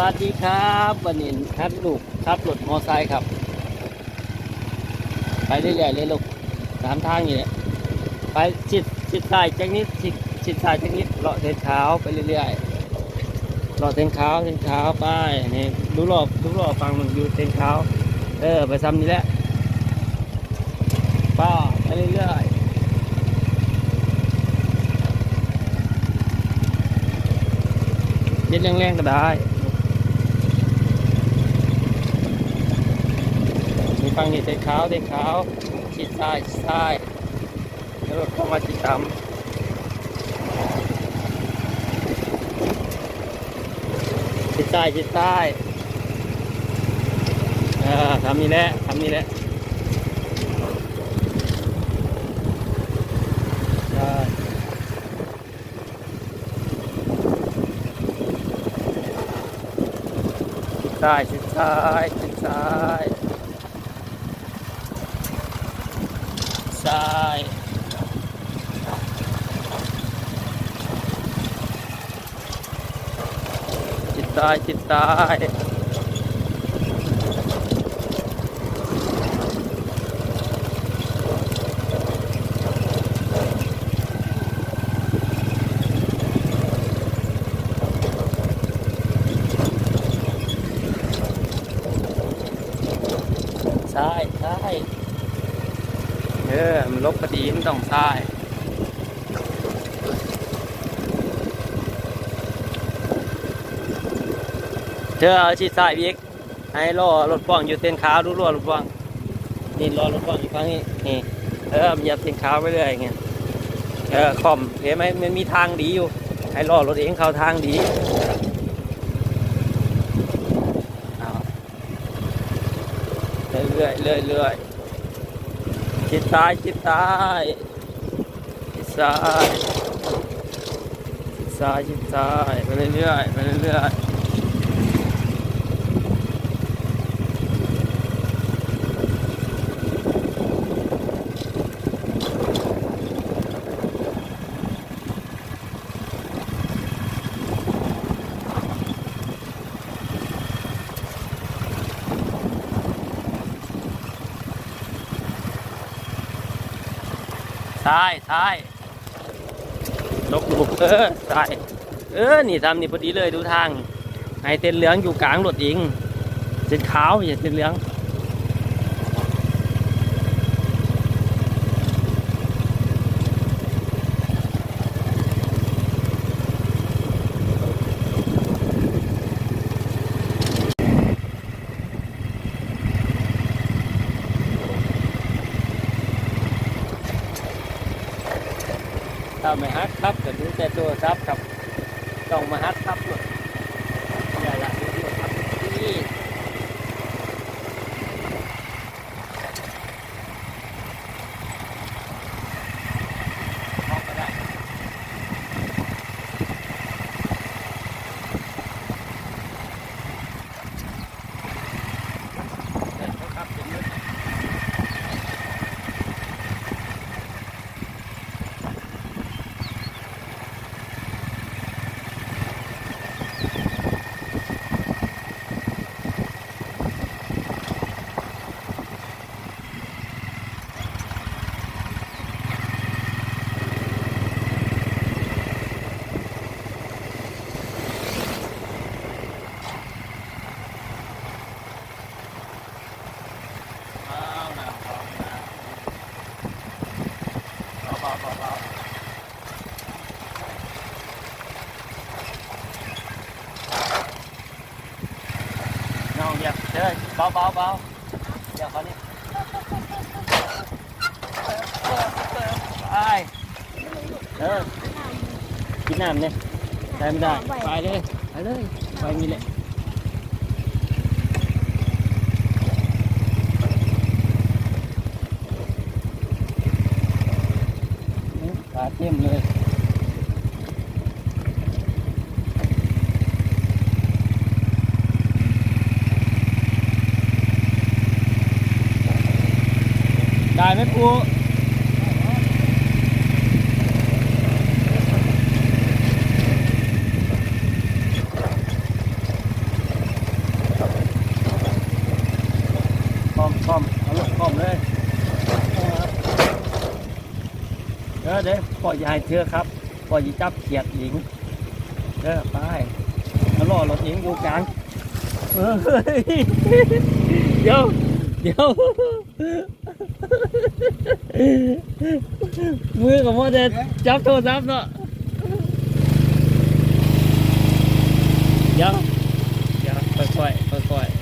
วัสดีครับวันนี้คัดลูกขับรถมอไซค์ครับ ไปเรื่อยๆเลยลูกตามทางอยู่เนี่ยไปชิดชิดซ้ายจักนิดชิดชิดซ้ายจักนิดเลาะเส้นขาวไปเรื่อยๆเลาะเส้นขาวเส้นขาวไปนี่ดูรอบดูรอบฟังมันอยู่เส้นขาวเออไปซ้ำนี่แหละป้าไปเรื่อยๆเย็นแรงๆก็ได้ มีฟังนี่เส้นขาวเส้นขาวชิดซ้ายชิดซ้ายแล้วรถเข้ามาชิดต่ำชิดซ้ายชิดซ้ายทำนี่แหละทำนี่แหละได้ชิดซ้ายชิดซ้ายชิดซ้ย ซ้ายจิตตายจิตตายซ้ายซ้าย เออมันลบพอดีมันต้องซ้ายเธอเอาชิดซ้ายอีกให้รอรถป้องอยู่เส้นขาวดูรอรถป้องนี่รอรถป้องอยู่ฝั่งนี้นี่เออมันยับเส้นขาวไปเรื่อยอย่างเงี้ยเออคอมเห็นไหมมันมีทางดีอยู่ ให้รอรถเองเข้าทางดีเอาเรื่อยเรื่อยเรื่อย ชิดซ้ายชิดซ้ายชิดซ้ายชิดซ้ายชิดซ้ายไปเรื่อยๆไปเรื่อยๆ ซ้ายซ้ายลกบุกเออซ้ายเออ นี่ทำนี่พอดีเลยดูทางไอ้เส้นเหลืองอยู่กลางรถอิงเส้นขาวอย่าเส้นเหลือง ถ้าไม่ฮัดครับจะดูแต่ตัวซับครับ ต้องมาฮัดครับด้วยอย่าละดูที่ครับนี่ออกก็ได้เดินเข้าครับเป็นรถ เอานะเอานะ เบาเบาๆน้องอย่าเดินเบาๆเบาเดี๋ยวเขานี่ไปเออกินน้ำเนี่ยได้ไม่ได้ ไปเลย ไปเลย ไปมีแหละายไหมปูคอมคอมเอาลงอมเลย เด้อเด้อปล่อยยายเธอครับ ปล่อยจับเขียดหญิง เด้อไปเอาล่อรถหญิงอยู่กลางเดี๋ยว เดี๋ยว มือกับพ่อจะจับโทรศัพท์เนาะเดี๋ยวเดี๋ยวค่อยๆค่อยๆ